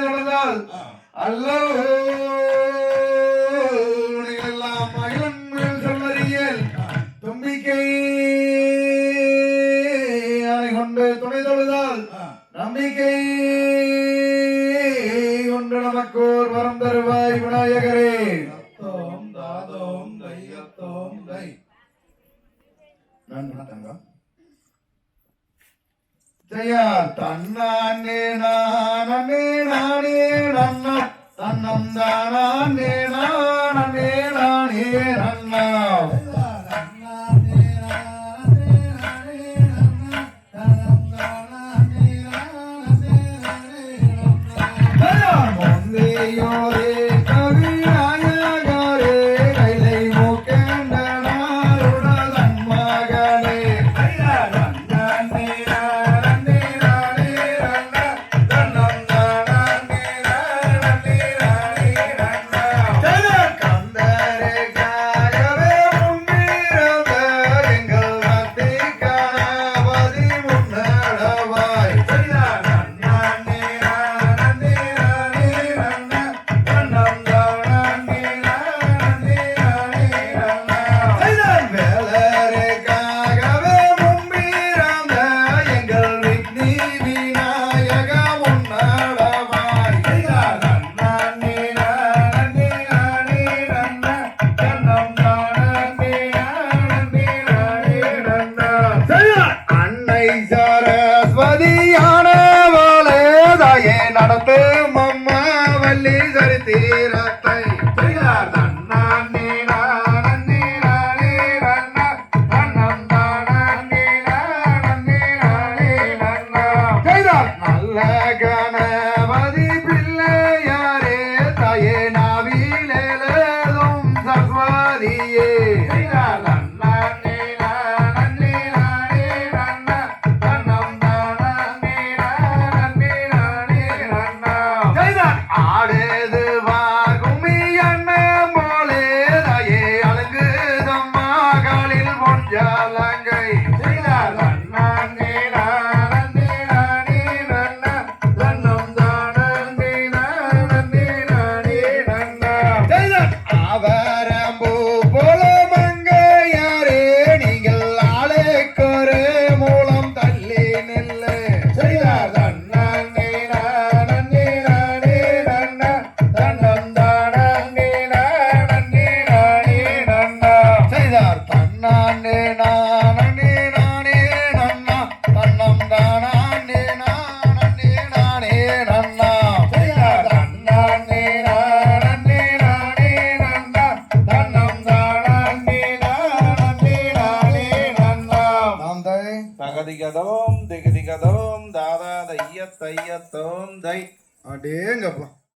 வேலை நடந்தால் அல்லோ எல்லாம் மகிழங்கள் சொன்னறியல் தும்பிக்கை அதை கொண்டு துணை தொழுதால் நம்பிக்கை ஒன்று நமக்கு ஒரு வரம் தருவாய் விநாயகரே. தன்னானே நானே. தன்னம் தானே நானே நானே நன்னா பதியான தாயே நடத்து மம்மா வள்ளி சரித்திரத்தை. தகதிகதோம் திகதிகதோம் தாதா தைய தையத்தோம் தை. அடேங்கப்பா.